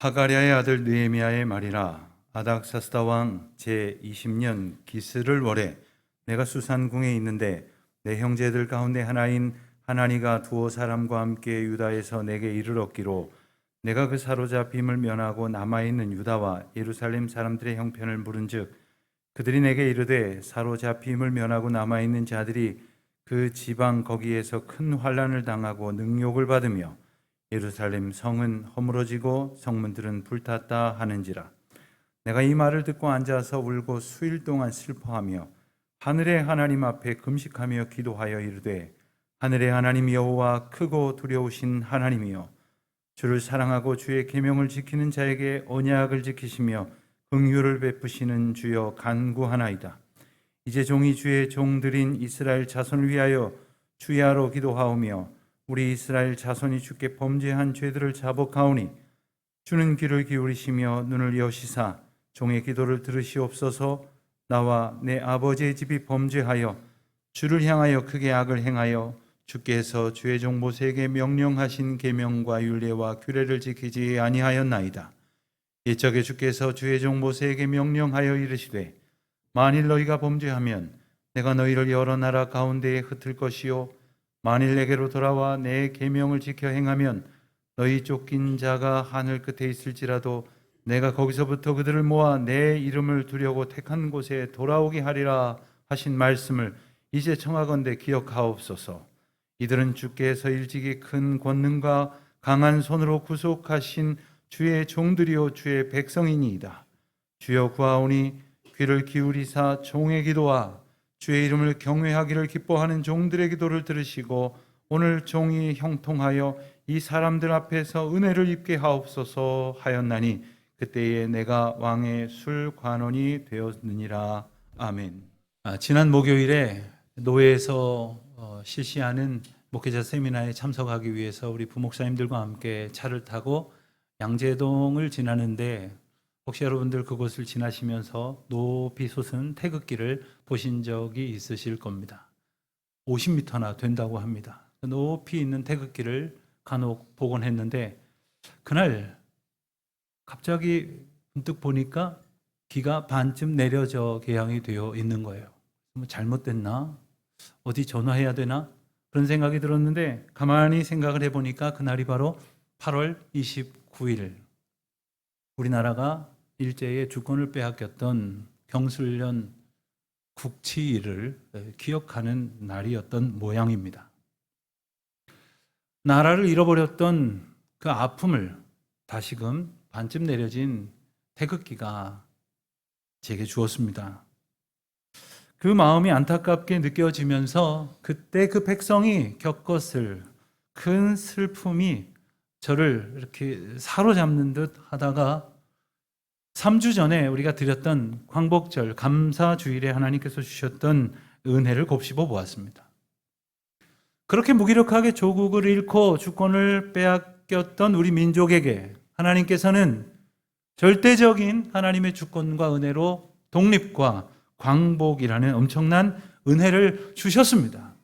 하가랴의 아들 느헤미야의 말이라. 아닥사스다 왕 제 20년 기스를 월에 내가 수산궁에 있는데 내 형제들 가운데 하나인 하나니가 두어 사람과 함께 유다에서 내게 이르렀기로 내가 그 사로잡힘을 면하고 남아 있는 유다와 예루살렘 사람들의 형편을 물은즉 그들이 내게 이르되 사로잡힘을 면하고 남아 있는 자들이 그 지방 거기에서 큰 환란을 당하고 능욕을 받으며 예루살렘 성은 허물어지고 성문들은 불탔다 하는지라. 내가 이 말을 듣고 앉아서 울고 수일 동안 슬퍼하며 하늘의 하나님 앞에 금식하며 기도하여 이르되 하늘의 하나님 여호와 크고 두려우신 하나님이여 주를 사랑하고 주의 계명을 지키는 자에게 언약을 지키시며 긍휼을 베푸시는 주여 간구하나이다. 이제 종이 주의 종들인 이스라엘 자손을 위하여 주야로 기도하오며 우리 이스라엘 자손이 주께 범죄한 죄들을 자복하오니 주는 귀를 기울이시며 눈을 여시사 종의 기도를 들으시옵소서 나와 내 아버지의 집이 범죄하여 주를 향하여 크게 악을 행하여 주께서 주의 종 모세에게 명령하신 계명과 율례와 규례를 지키지 아니하였나이다. 이적에 주께서 주의 종 모세에게 명령하여 이르시되 만일 너희가 범죄하면 내가 너희를 여러 나라 가운데에 흩을 것이요 만일 내게로 돌아와 내 계명을 지켜 행하면 너희 쫓긴 자가 하늘 끝에 있을지라도 내가 거기서부터 그들을 모아 내 이름을 두려고 택한 곳에 돌아오게 하리라 하신 말씀을 이제 청하건대 기억하옵소서. 이들은 주께서 일찍이 큰 권능과 강한 손으로 구속하신 주의 종들이요 주의 백성이니이다. 주여 구하오니 귀를 기울이사 종의 기도와 주의 이름을 경외하기를 기뻐하는 종들의 기도를 들으시고 오늘 종이 형통하여 이 사람들 앞에서 은혜를 입게 하옵소서 하였나니 그때에 내가 왕의 술 관원이 되었느니라 아멘. 아, 지난 목요일에 노예에서 어, 실시하는 목회자 세미나에 참석하기 위해서 우리 부목사님들과 함께 차를 타고 양재동을 지나는데 혹시 여러분들 그곳을 지나시면서 높이 솟은 태극기를 보신 적이 있으실 겁니다. 50m나 된다고 합니다. 높이 있는 태극기를 간혹 보곤 했는데 그날 갑자기 문득 보니까 기가 반쯤 내려져 개양이 되어 있는 거예요. 뭐 잘못됐나? 어디 전화해야 되나? 그런 생각이 들었는데 가만히 생각을 해보니까 그날이 바로 8월 29일 우리나라가 일제의 주권을 빼앗겼던 경술련 국치일을 기억하는 날이었던 모양입니다. 나라를 잃어버렸던 그 아픔을 다시금 반쯤 내려진 태극기가 제게 주었습니다. 그 마음이 안타깝게 느껴지면서 그때 그 백성이 겪었을 큰 슬픔이 저를 이렇게 사로잡는 듯 하다가 3주 전에 우리가 드렸던 광복절 감사 주일에 하나님께서 주셨던 은혜를 곱씹어 보았습니다. 그렇게 무기력하게 조국을 잃고 주권을 빼앗겼던 우리 민족에게 하나님께서는 절대적인 하나님의 주권과 은혜로 독립과 광복이라는 엄청난 은혜를 주셨습니다.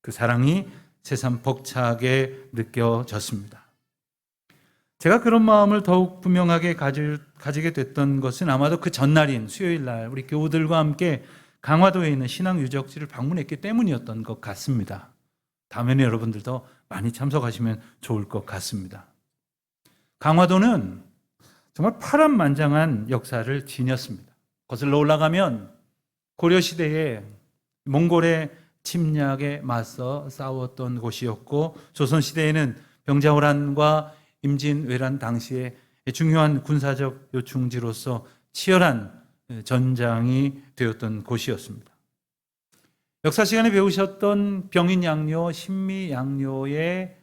그 사랑이 세상 벅차게 느껴졌습니다. 제가 그런 마음을 더욱 분명하게 가질, 가지게 됐던 것은 아마도 그 전날인 수요일 날 우리 교우들과 함께 강화도에 있는 신앙 유적지를 방문했기 때문이었던 것 같습니다. 다음에는 여러분들도 많이 참석하시면 좋을 것 같습니다. 강화도는 정말 파란만장한 역사를 지녔습니다. 거슬러 올라가면 고려시대에 몽골의 침략에 맞서 싸웠던 곳이었고 조선시대에는 병자호란과 임진왜란 당시에 중요한 군사적 요충지로서 치열한 전장이 되었던 곳이었습니다. 역사 시간에 배우셨던 병인양요, 신미양요의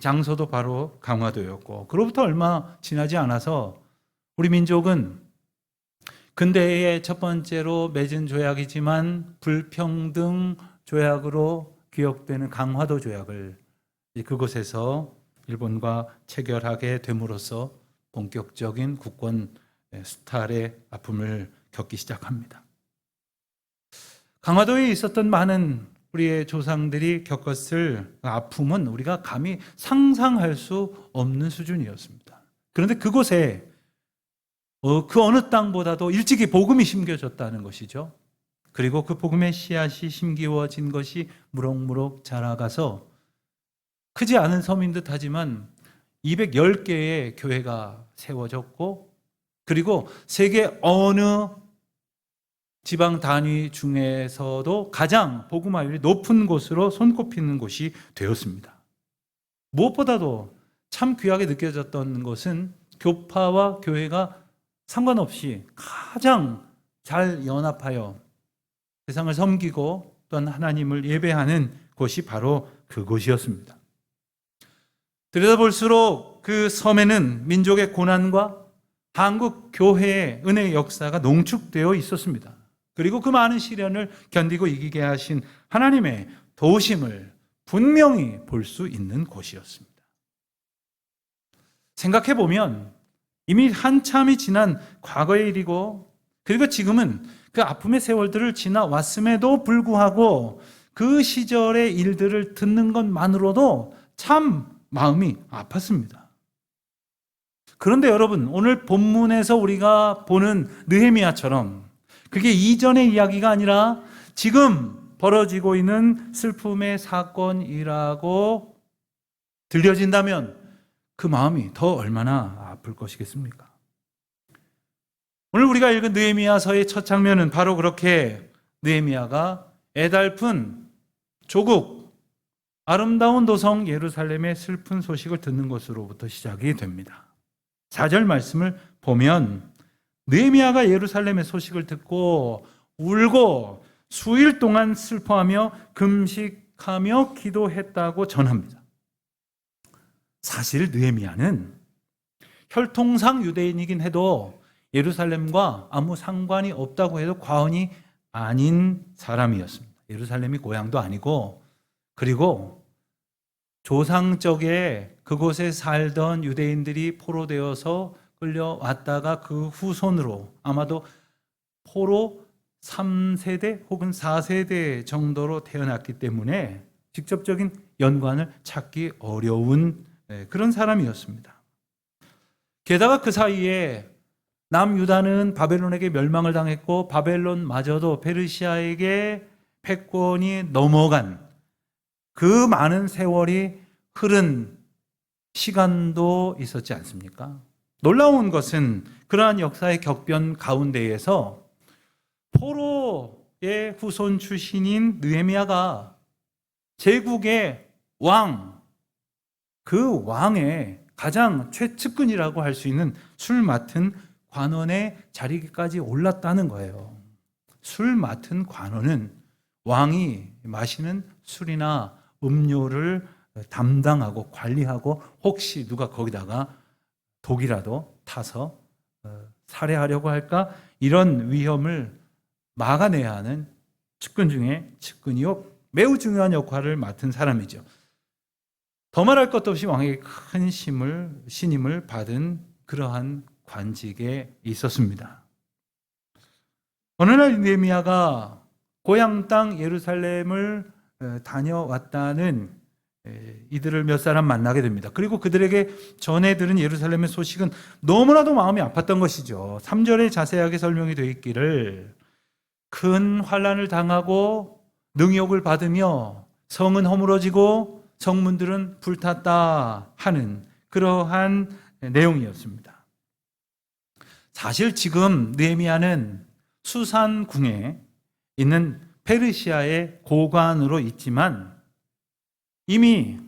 장소도 바로 강화도였고, 그로부터 얼마 지나지 않아서 우리 민족은 근대의 첫 번째로 맺은 조약이지만 불평등 조약으로 기억되는 강화도 조약을 그곳에서 일본과 체결하게 됨으로써 본격적인 국권 수탈의 아픔을 겪기 시작합니다. 강화도에 있었던 많은 우리의 조상들이 겪었을 아픔은 우리가 감히 상상할 수 없는 수준이었습니다. 그런데 그곳에 어, 그 어느 땅보다도 일찍이 복음이 심겨졌다는 것이죠. 그리고 그 복음의 씨앗이 심기워진 것이 무럭무럭 자라가서 크지 않은 섬인 듯 하지만 210개의 교회가 세워졌고 그리고 세계 어느 지방 단위 중에서도 가장 복음화율이 높은 곳으로 손꼽히는 곳이 되었습니다. 무엇보다도 참 귀하게 느껴졌던 것은 교파와 교회가 상관없이 가장 잘 연합하여 세상을 섬기고 또한 하나님을 예배하는 곳이 바로 그곳이었습니다. 들여다볼수록 그 섬에는 민족의 고난과 한국 교회의 은혜의 역사가 농축되어 있었습니다. 그리고 그 많은 시련을 견디고 이기게 하신 하나님의 도우심을 분명히 볼 수 있는 곳이었습니다. 생각해 보면 이미 한참이 지난 과거의 일이고 그리고 지금은 그 아픔의 세월들을 지나왔음에도 불구하고 그 시절의 일들을 듣는 것만으로도 참 마음이 아팠습니다. 그런데 여러분, 오늘 본문에서 우리가 보는 느헤미야처럼 그게 이전의 이야기가 아니라 지금 벌어지고 있는 슬픔의 사건이라고 들려진다면 그 마음이 더 얼마나 아플 것이겠습니까? 오늘 우리가 읽은 느헤미야서의 첫 장면은 바로 그렇게 느헤미야가 애달픈 조국 아름다운 도성 예루살렘의 슬픈 소식을 듣는 것으로부터 시작이 됩니다. 4절 말씀을 보면 느헤미야가 예루살렘의 소식을 듣고 울고 수일 동안 슬퍼하며 금식하며 기도했다고 전합니다. 사실 느헤미야는 혈통상 유대인이긴 해도 예루살렘과 아무 상관이 없다고 해도 과언이 아닌 사람이었습니다. 예루살렘이 고향도 아니고 그리고 조상적에 그곳에 살던 유대인들이 포로 되어서 끌려왔다가 그 후손으로 아마도 포로 3세대 혹은 4세대 정도로 태어났기 때문에 직접적인 연관을 찾기 어려운 예, 그런 사람이었습니다. 게다가 그 사이에 남유다는 바벨론에게 멸망을 당했고 바벨론마저도 페르시아에게 패권이 넘어간 그 많은 세월이 흐른 시간도 있었지 않습니까? 놀라운 것은 그러한 역사의 격변 가운데에서 포로의 후손 출신인 느헤미야가 제국의 왕, 그 왕의 가장 최측근이라고 할 수 있는 술 맡은 관원의 자리까지 올랐다는 거예요. 술 맡은 관원은 왕이 마시는 술이나 음료를 담당하고 관리하고 혹시 누가 거기다가 독이라도 타서 어, 살해하려고 할까 이런 위험을 막아내야 하는 측근 중에 측근이요 매우 중요한 역할을 맡은 사람이죠. 더 말할 것도 없이 왕에게 큰 심을 신임을 받은 그러한 관직에 있었습니다. 어느 날 느헤미야가 고향 땅 예루살렘을 어, 다녀왔다는 에, 이들을 몇 사람 만나게 됩니다. 그리고 그들에게 전해 들은 예루살렘의 소식은 너무나도 마음이 아팠던 것이죠. 3절에 자세하게 설명이 되어 있기를 큰 환란을 당하고 능욕을 받으며 성은 허물어지고 성문들은 불탔다 하는 그러한 내용이었습니다. 사실 지금 느헤미야는 수산궁에 있는 페르시아의 고관으로 있지만 이미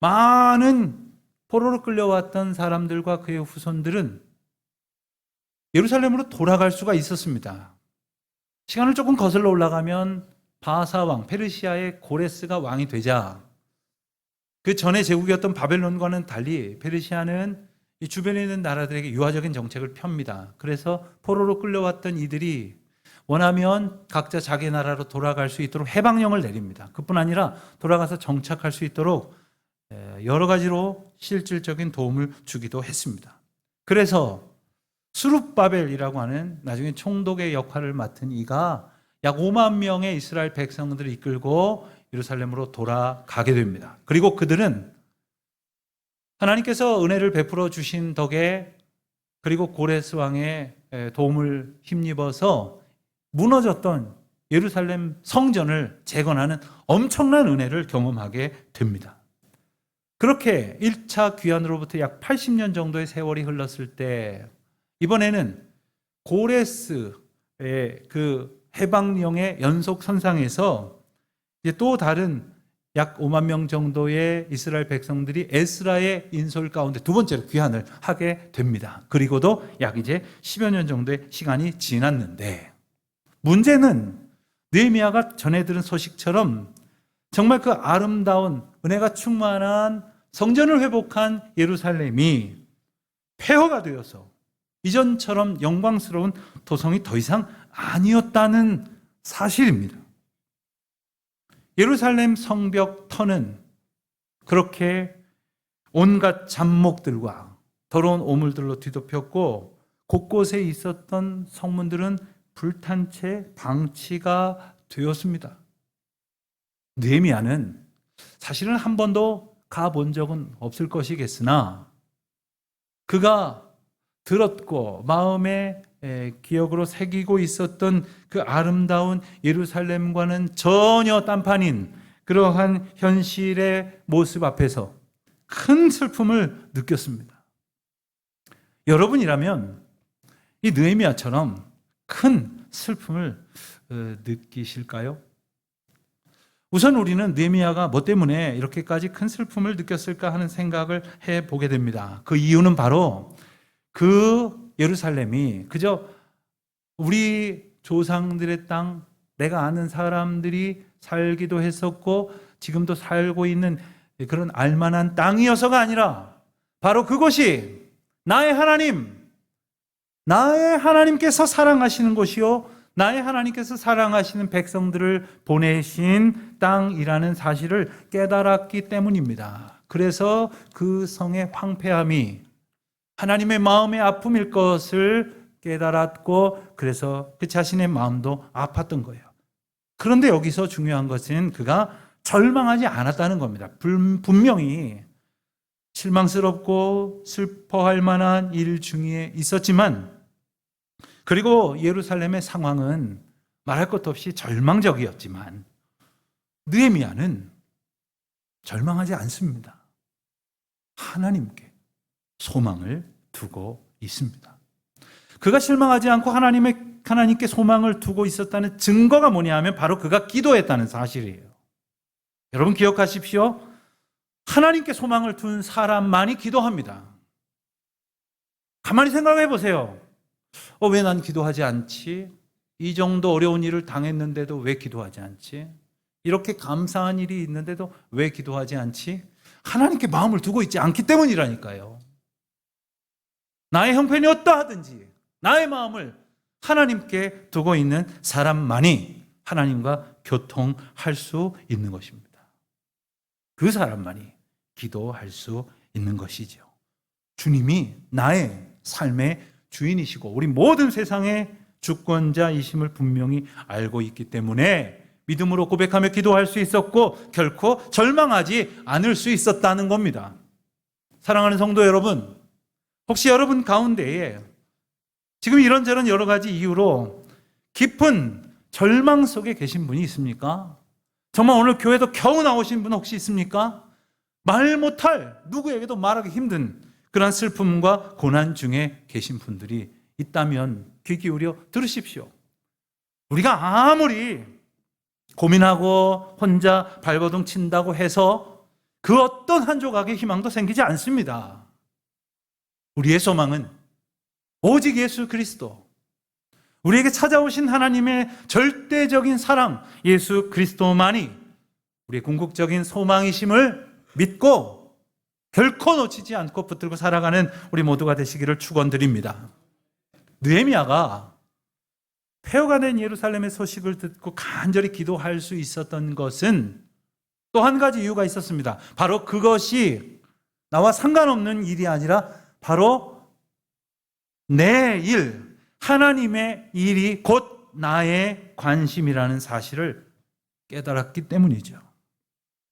많은 포로로 끌려왔던 사람들과 그의 후손들은 예루살렘으로 돌아갈 수가 있었습니다. 시간을 조금 거슬러 올라가면 바사 왕 페르시아의 고레스가 왕이 되자 그 전에 제국이었던 바벨론과는 달리 페르시아는 이 주변에 있는 나라들에게 유화적인 정책을 펴니다. 그래서 포로로 끌려왔던 이들이 원하면 각자 자기 나라로 돌아갈 수 있도록 해방령을 내립니다. 그뿐 아니라 돌아가서 정착할 수 있도록 여러 가지로 실질적인 도움을 주기도 했습니다. 그래서 수룹바벨이라고 하는 나중에 총독의 역할을 맡은 이가 약 5만 명의 이스라엘 백성들을 이끌고 예루살렘으로 돌아가게 됩니다. 그리고 그들은 하나님께서 은혜를 베풀어 주신 덕에 그리고 고레스 왕의 도움을 힘입어서 무너졌던 예루살렘 성전을 재건하는 엄청난 은혜를 경험하게 됩니다. 그렇게 1차 귀환으로부터 약 80년 정도의 세월이 흘렀을 때 이번에는 고레스의 그 해방령의 연속 선상에서 이제 또 다른 약 5만 명 정도의 이스라엘 백성들이 에스라의 인솔 가운데 두 번째로 귀환을 하게 됩니다. 그리고도 약 이제 10여 년 정도의 시간이 지났는데 문제는 느헤미야가 전해 들은 소식처럼 정말 그 아름다운 은혜가 충만한 성전을 회복한 예루살렘이 폐허가 되어서 이전처럼 영광스러운 도성이 더 이상 아니었다는 사실입니다. 예루살렘 성벽 터는 그렇게 온갖 잡목들과 더러운 오물들로 뒤덮였고 곳곳에 있었던 성문들은 불탄 채 방치가 되었습니다. 느헤미야는 사실은 한 번도 가본 적은 없을 것이겠으나 그가 들었고 마음에 에, 기억으로 새기고 있었던 그 아름다운 예루살렘과는 전혀 딴판인 그러한 현실의 모습 앞에서 큰 슬픔을 느꼈습니다. 여러분이라면 이 느헤미야처럼 큰 슬픔을 어, 느끼실까요? 우선 우리는 느헤미야가 뭐 때문에 이렇게까지 큰 슬픔을 느꼈을까 하는 생각을 해 보게 됩니다. 그 이유는 바로 그 예루살렘이 그저 우리 조상들의 땅, 내가 아는 사람들이 살기도 했었고 지금도 살고 있는 그런 알만한 땅이어서가 아니라 바로 그곳이 나의 하나님, 나의 하나님께서 사랑하시는 곳이요. 나의 하나님께서 사랑하시는 백성들을 보내신 땅이라는 사실을 깨달았기 때문입니다. 그래서 그 성의 황폐함이 하나님의 마음의 아픔일 것을 깨달았고 그래서 그 자신의 마음도 아팠던 거예요. 그런데 여기서 중요한 것은 그가 절망하지 않았다는 겁니다. 불- 분명히 실망스럽고 슬퍼할 만한 일 중에 있었지만 그리고 예루살렘의 상황은 말할 것도 없이 절망적이었지만 느헤미야는 절망하지 않습니다. 하나님께 소망을 두고 있습니다. 그가 실망하지 않고 하나님의 하나님께 소망을 두고 있었다는 증거가 뭐냐면 바로 그가 기도했다는 사실이에요. 여러분 기억하십시오. 하나님께 소망을 둔 사람만이 기도합니다. 가만히 생각해 보세요. 어, 왜 난 기도하지 않지? 이 정도 어려운 일을 당했는데도 왜 기도하지 않지? 이렇게 감사한 일이 있는데도 왜 기도하지 않지? 하나님께 마음을 두고 있지 않기 때문이라니까요. 나의 형편이 어떠하든지 나의 마음을 하나님께 두고 있는 사람만이 하나님과 교통할 수 있는 것입니다. 그 사람만이 기도할 수 있는 것이죠. 주님이 나의 삶의 주인이시고 우리 모든 세상의 주권자이심을 분명히 알고 있기 때문에 믿음으로 고백하며 기도할 수 있었고 결코 절망하지 않을 수 있었다는 겁니다. 사랑하는 성도 여러분, 혹시 여러분 가운데에 지금 이런저런 여러 가지 이유로 깊은 절망 속에 계신 분이 있습니까? 정말 오늘 교회도 겨우 나오신 분 혹시 있습니까? 말 못할 누구에게도 말하기 힘든 그러한 슬픔과 고난 중에 계신 분들이 있다면 귀 기울여 들으십시오. 우리가 아무리 고민하고 혼자 발버둥 친다고 해서 그 어떤 한 조각의 희망도 생기지 않습니다. 우리의 소망은 오직 예수 그리스도. 우리에게 찾아오신 하나님의 절대적인 사랑, 예수 그리스도만이 우리의 궁극적인 소망이심을 믿고 결코 놓치지 않고 붙들고 살아가는 우리 모두가 되시기를 축원드립니다. 느헤미야가 폐허가 된 예루살렘의 소식을 듣고 간절히 기도할 수 있었던 것은 또 한 가지 이유가 있었습니다. 바로 그것이 나와 상관없는 일이 아니라 바로 내 일, 하나님의 일이 곧 나의 관심이라는 사실을 깨달았기 때문이죠.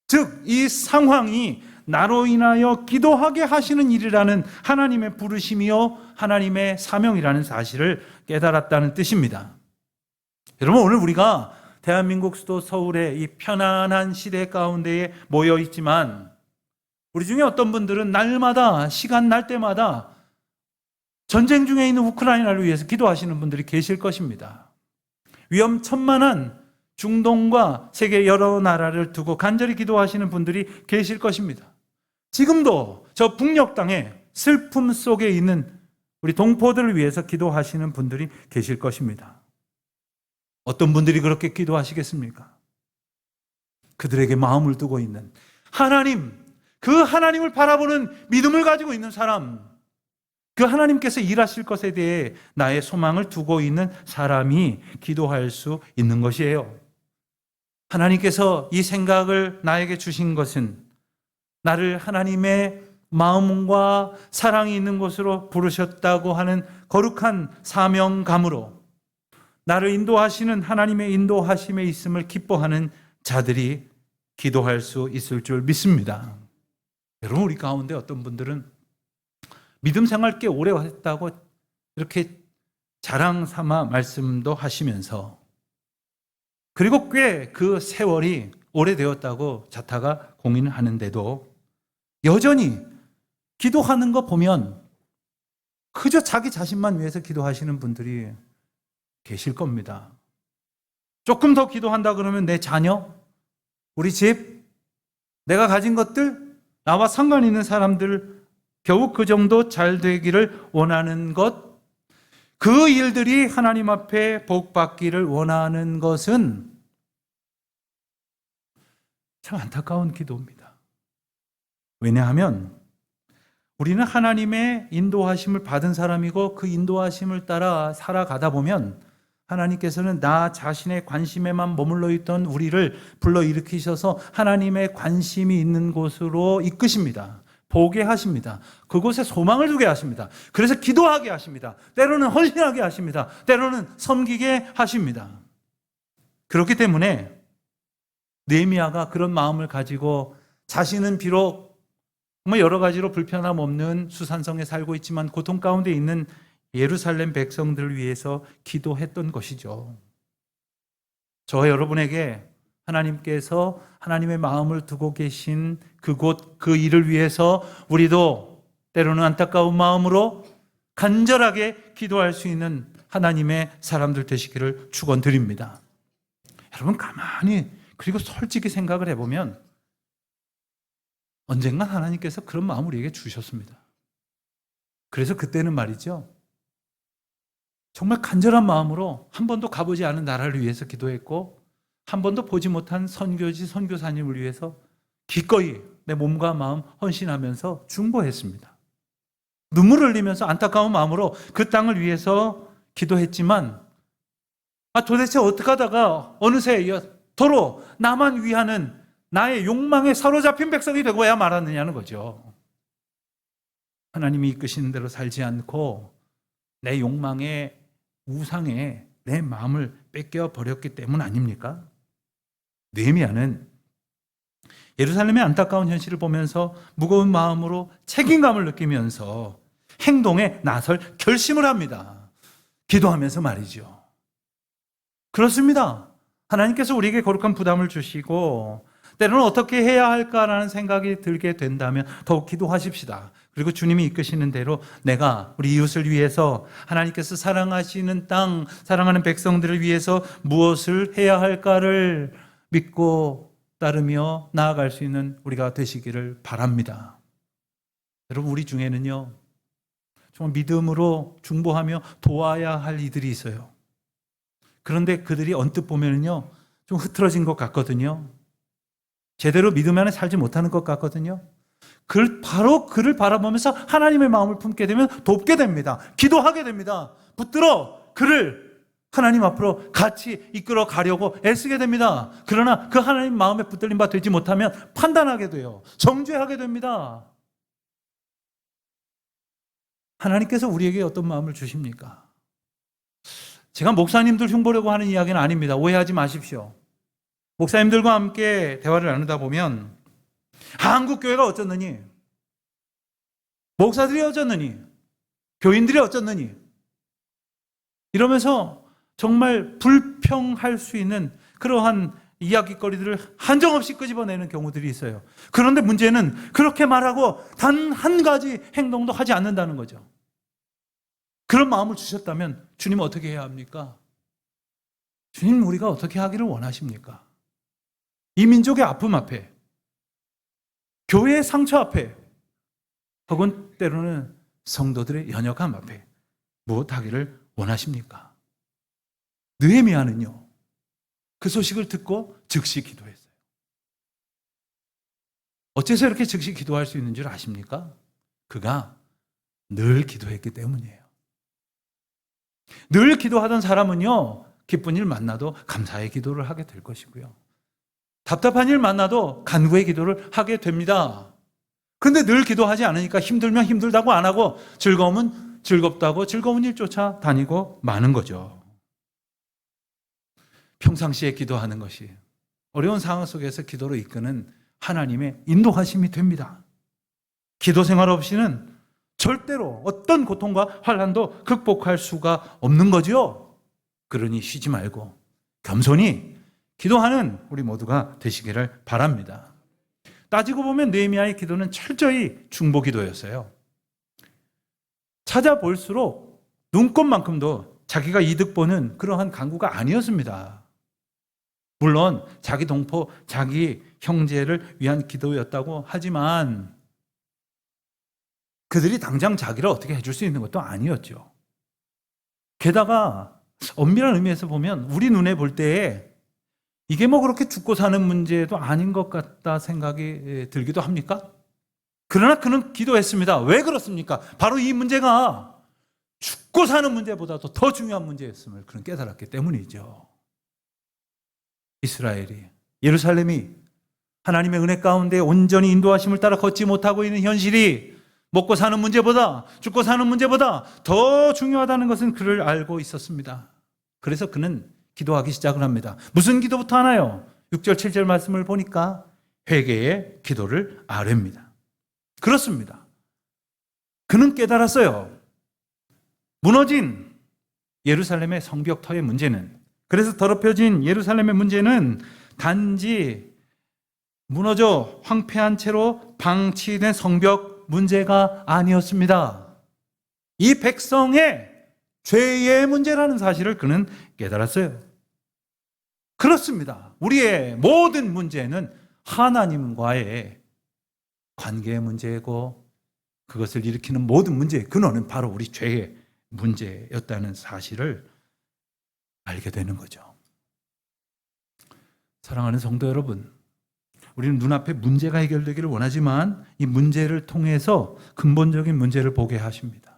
즉, 이 상황이 나로 인하여 기도하게 하시는 일이라는 하나님의 부르심이요 하나님의 사명이라는 사실을 깨달았다는 뜻입니다. 여러분 오늘 우리가 대한민국 수도 서울의 이 편안한 시대 가운데에 모여 있지만 우리 중에 어떤 분들은 날마다 시간 날 때마다 전쟁 중에 있는 우크라이나를 위해서 기도하시는 분들이 계실 것입니다. 위험천만한 중동과 세계 여러 나라를 두고 간절히 기도하시는 분들이 계실 것입니다. 지금도 저 북녘 땅에 슬픔 속에 있는 우리 동포들을 위해서 기도하시는 분들이 계실 것입니다. 어떤 분들이 그렇게 기도하시겠습니까? 그들에게 마음을 두고 있는 하나님, 그 하나님을 바라보는 믿음을 가지고 있는 사람, 그 하나님께서 일하실 것에 대해 나의 소망을 두고 있는 사람이 기도할 수 있는 것이에요. 하나님께서 이 생각을 나에게 주신 것은 나를 하나님의 마음과 사랑이 있는 곳으로 부르셨다고 하는 거룩한 사명감으로 나를 인도하시는 하나님의 인도하심에 있음을 기뻐하는 자들이 기도할 수 있을 줄 믿습니다. 여러분, 우리 가운데 어떤 분들은 믿음 생활 꽤 오래 했다고 이렇게 자랑 삼아 말씀도 하시면서 그리고 꽤 그 세월이 오래되었다고 자타가 공인하는데도 여전히 기도하는 거 보면 그저 자기 자신만 위해서 기도하시는 분들이 계실 겁니다. 조금 더 기도한다 그러면 내 자녀, 우리 집, 내가 가진 것들, 나와 상관 있는 사람들 겨우 그 정도 잘 되기를 원하는 것, 그 일들이 하나님 앞에 복 받기를 원하는 것은 참 안타까운 기도입니다. 왜냐하면 우리는 하나님의 인도하심을 받은 사람이고 그 인도하심을 따라 살아가다 보면 하나님께서는 나 자신의 관심에만 머물러 있던 우리를 불러 일으키셔서 하나님의 관심이 있는 곳으로 이끄십니다. 보게 하십니다. 그곳에 소망을 두게 하십니다. 그래서 기도하게 하십니다. 때로는 헌신하게 하십니다. 때로는 섬기게 하십니다. 그렇기 때문에 느헤미야가 그런 마음을 가지고 자신은 비록 정말 여러 가지로 불편함 없는 수산성에 살고 있지만 고통 가운데 있는 예루살렘 백성들을 위해서 기도했던 것이죠. 저와 여러분에게 하나님께서 하나님의 마음을 두고 계신 그곳 그 일을 위해서 우리도 때로는 안타까운 마음으로 간절하게 기도할 수 있는 하나님의 사람들 되시기를 축원드립니다. 여러분 가만히 그리고 솔직히 생각을 해보면 언젠가 하나님께서 그런 마음을 우리에게 주셨습니다. 그래서 그때는 말이죠. 정말 간절한 마음으로 한 번도 가보지 않은 나라를 위해서 기도했고 한 번도 보지 못한 선교지 선교사님을 위해서 기꺼이 내 몸과 마음 헌신하면서 중보했습니다. 눈물을 흘리면서 안타까운 마음으로 그 땅을 위해서 기도했지만 아 도대체 어떻게 하다가 어느새 도로 나만 위하는 나의 욕망에 사로잡힌 백성이 되고야 말았느냐는 거죠. 하나님이 이끄시는 대로 살지 않고 내 욕망에 우상에 내 마음을 뺏겨 버렸기 때문 아닙니까? 느헤미야는 예루살렘의 안타까운 현실을 보면서 무거운 마음으로 책임감을 느끼면서 행동에 나설 결심을 합니다. 기도하면서 말이죠. 그렇습니다. 하나님께서 우리에게 거룩한 부담을 주시고 때로는 어떻게 해야 할까라는 생각이 들게 된다면 더욱 기도하십시다. 그리고 주님이 이끄시는 대로 내가 우리 이웃을 위해서 하나님께서 사랑하시는 땅, 사랑하는 백성들을 위해서 무엇을 해야 할까를 믿고 따르며 나아갈 수 있는 우리가 되시기를 바랍니다. 여러분, 우리 중에는요, 정말 믿음으로 중보하며 도와야 할 이들이 있어요. 그런데 그들이 언뜻 보면은요, 좀 흐트러진 것 같거든요. 제대로 믿음 안에 살지 못하는 것 같거든요. 그 바로 그를 바라보면서 하나님의 마음을 품게 되면 돕게 됩니다. 기도하게 됩니다. 붙들어 그를 하나님 앞으로 같이 이끌어 가려고 애쓰게 됩니다. 그러나 그 하나님 마음에 붙들림 바 되지 못하면 판단하게 돼요. 정죄하게 됩니다. 하나님께서 우리에게 어떤 마음을 주십니까? 제가 목사님들 흉보려고 하는 이야기는 아닙니다. 오해하지 마십시오. 목사님들과 함께 대화를 나누다 보면 한국 교회가 어쩌느니? 목사들이 어쩌느니? 교인들이 어쩌느니? 이러면서 정말 불평할 수 있는 그러한 이야기거리들을 한정없이 끄집어내는 경우들이 있어요. 그런데 문제는 그렇게 말하고 단 한 가지 행동도 하지 않는다는 거죠. 그런 마음을 주셨다면 주님 어떻게 해야 합니까? 주님 우리가 어떻게 하기를 원하십니까? 이 민족의 아픔 앞에, 교회의 상처 앞에, 혹은 때로는 성도들의 연약함 앞에 무엇하기를 원하십니까? 느헤미야는요. 그 소식을 듣고 즉시 기도했어요. 어째서 이렇게 즉시 기도할 수 있는 줄 아십니까? 그가 늘 기도했기 때문이에요. 늘 기도하던 사람은요, 기쁜 일 만나도 감사의 기도를 하게 될 것이고요. 답답한 일 만나도 간구의 기도를 하게 됩니다. 근데 늘 기도하지 않으니까 힘들면 힘들다고 안 하고 즐거움은 즐겁다고 즐거운 일 쫓아 다니고 마는 거죠. 평상시에 기도하는 것이 어려운 상황 속에서 기도로 이끄는 하나님의 인도하심이 됩니다. 기도 생활 없이는 절대로 어떤 고통과 환란도 극복할 수가 없는 거죠. 그러니 쉬지 말고 겸손히 기도하는 우리 모두가 되시기를 바랍니다. 따지고 보면 느헤미야의 기도는 철저히 중보 기도였어요. 찾아볼수록 눈꽃만큼도 자기가 이득 보는 그러한 강구가 아니었습니다. 물론 자기 동포, 자기 형제를 위한 기도였다고 하지만 그들이 당장 자기를 어떻게 해줄 수 있는 것도 아니었죠. 게다가 엄밀한 의미에서 보면 우리 눈에 볼 때에 이게 뭐 그렇게 죽고 사는 문제도 아닌 것 같다 생각이 들기도 합니까? 그러나 그는 기도했습니다. 왜 그렇습니까? 바로 이 문제가 죽고 사는 문제보다도 더 중요한 문제였음을 그는 깨달았기 때문이죠. 이스라엘이 예루살렘이 하나님의 은혜 가운데 온전히 인도하심을 따라 걷지 못하고 있는 현실이 먹고 사는 문제보다 죽고 사는 문제보다 더 중요하다는 것은 그를 알고 있었습니다. 그래서 그는 기도하기 시작을 합니다. 무슨 기도부터 하나요? 6절 7절 말씀을 보니까 회개의 기도를 아뢰입니다. 그렇습니다. 그는 깨달았어요. 무너진 예루살렘의 성벽터의 문제는 그래서 더럽혀진 예루살렘의 문제는 단지 무너져 황폐한 채로 방치된 성벽 문제가 아니었습니다. 이 백성의 죄의 문제라는 사실을 그는 깨달았어요. 그렇습니다. 우리의 모든 문제는 하나님과의 관계의 문제고 그것을 일으키는 모든 문제의 근원은 바로 우리 죄의 문제였다는 사실을 알게 되는 거죠. 사랑하는 성도 여러분, 우리는 눈앞에 문제가 해결되기를 원하지만 이 문제를 통해서 근본적인 문제를 보게 하십니다.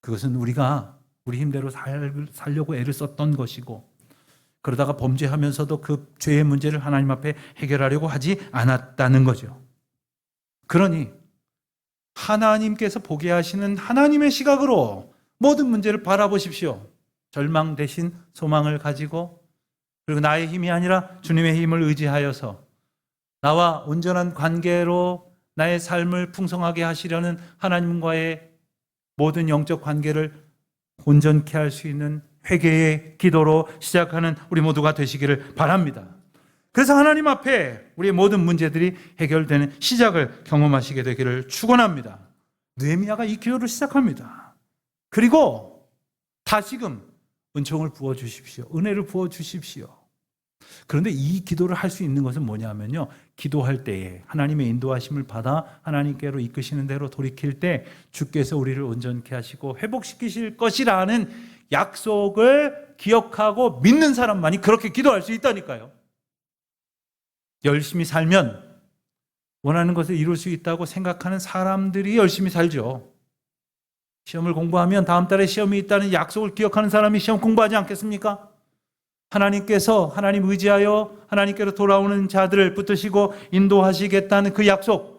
그것은 우리가 우리 힘대로 살, 살려고 애를 썼던 것이고 그러다가 범죄하면서도 그 죄의 문제를 하나님 앞에 해결하려고 하지 않았다는 거죠. 그러니 하나님께서 보게 하시는 하나님의 시각으로 모든 문제를 바라보십시오. 절망 대신 소망을 가지고 그리고 나의 힘이 아니라 주님의 힘을 의지하여서 나와 온전한 관계로 나의 삶을 풍성하게 하시려는 하나님과의 모든 영적 관계를 온전케 할 수 있는 회개의 기도로 시작하는 우리 모두가 되시기를 바랍니다. 그래서 하나님 앞에 우리의 모든 문제들이 해결되는 시작을 경험하시게 되기를 축원합니다. 느헤미야가 이 기도를 시작합니다. 그리고 다시금 은총을 부어 주십시오. 은혜를 부어 주십시오. 그런데 이 기도를 할 수 있는 것은 뭐냐면요. 기도할 때에 하나님의 인도하심을 받아 하나님께로 이끄시는 대로 돌이킬 때 주께서 우리를 온전케 하시고 회복시키실 것이라는 약속을 기억하고 믿는 사람만이 그렇게 기도할 수 있다니까요. 열심히 살면 원하는 것을 이룰 수 있다고 생각하는 사람들이 열심히 살죠. 시험을 공부하면 다음 달에 시험이 있다는 약속을 기억하는 사람이 시험 공부하지 않겠습니까? 하나님께서 하나님 의지하여 하나님께로 돌아오는 자들을 붙드시고 인도하시겠다는 그 약속.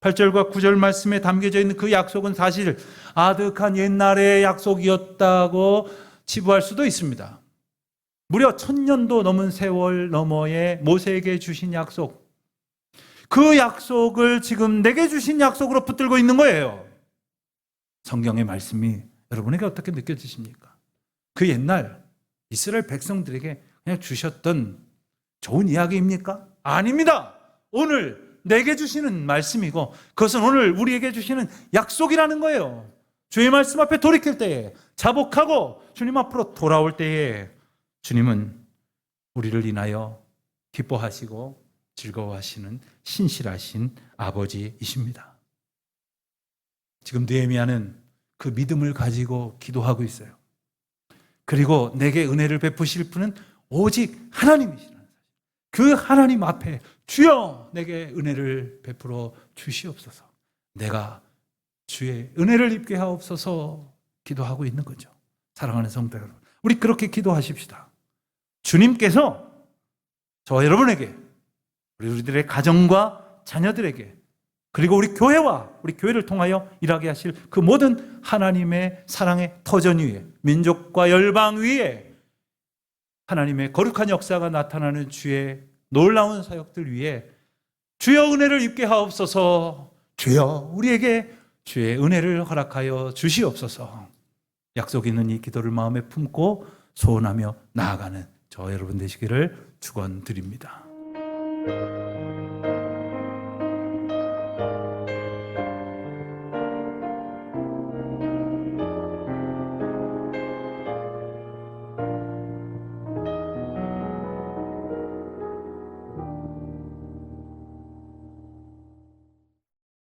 8절과 9절 말씀에 담겨져 있는 그 약속은 사실 아득한 옛날의 약속이었다고 치부할 수도 있습니다. 무려 천년도 넘은 세월 너머에 모세에게 주신 약속. 그 약속을 지금 내게 주신 약속으로 붙들고 있는 거예요. 성경의 말씀이 여러분에게 어떻게 느껴지십니까? 그 옛날 이스라엘 백성들에게 그냥 주셨던 좋은 이야기입니까? 아닙니다. 오늘 내게 주시는 말씀이고 그것은 오늘 우리에게 주시는 약속이라는 거예요. 주의 말씀 앞에 돌이킬 때에 자복하고 주님 앞으로 돌아올 때에 주님은 우리를 인하여 기뻐하시고 즐거워하시는 신실하신 아버지이십니다. 지금 느헤미야는 그 믿음을 가지고 기도하고 있어요. 그리고 내게 은혜를 베푸실 분은 오직 하나님이시라는 사실. 그 하나님 앞에 주여 내게 은혜를 베풀어 주시옵소서. 내가 주의 은혜를 입게 하옵소서 기도하고 있는 거죠. 사랑하는 성도 여러분. 우리 그렇게 기도하십시다. 주님께서 저 여러분에게 우리 우리들의 가정과 자녀들에게 그리고 우리 교회와 우리 교회를 통하여 일하게 하실 그 모든 하나님의 사랑의 터전 위에 민족과 열방 위에 하나님의 거룩한 역사가 나타나는 주의 놀라운 사역들 위에 주여 은혜를 입게 하옵소서 주여 우리에게 주의 은혜를 허락하여 주시옵소서 약속 있는 이 기도를 마음에 품고 소원하며 나아가는 저 여러분 되시기를 축원드립니다.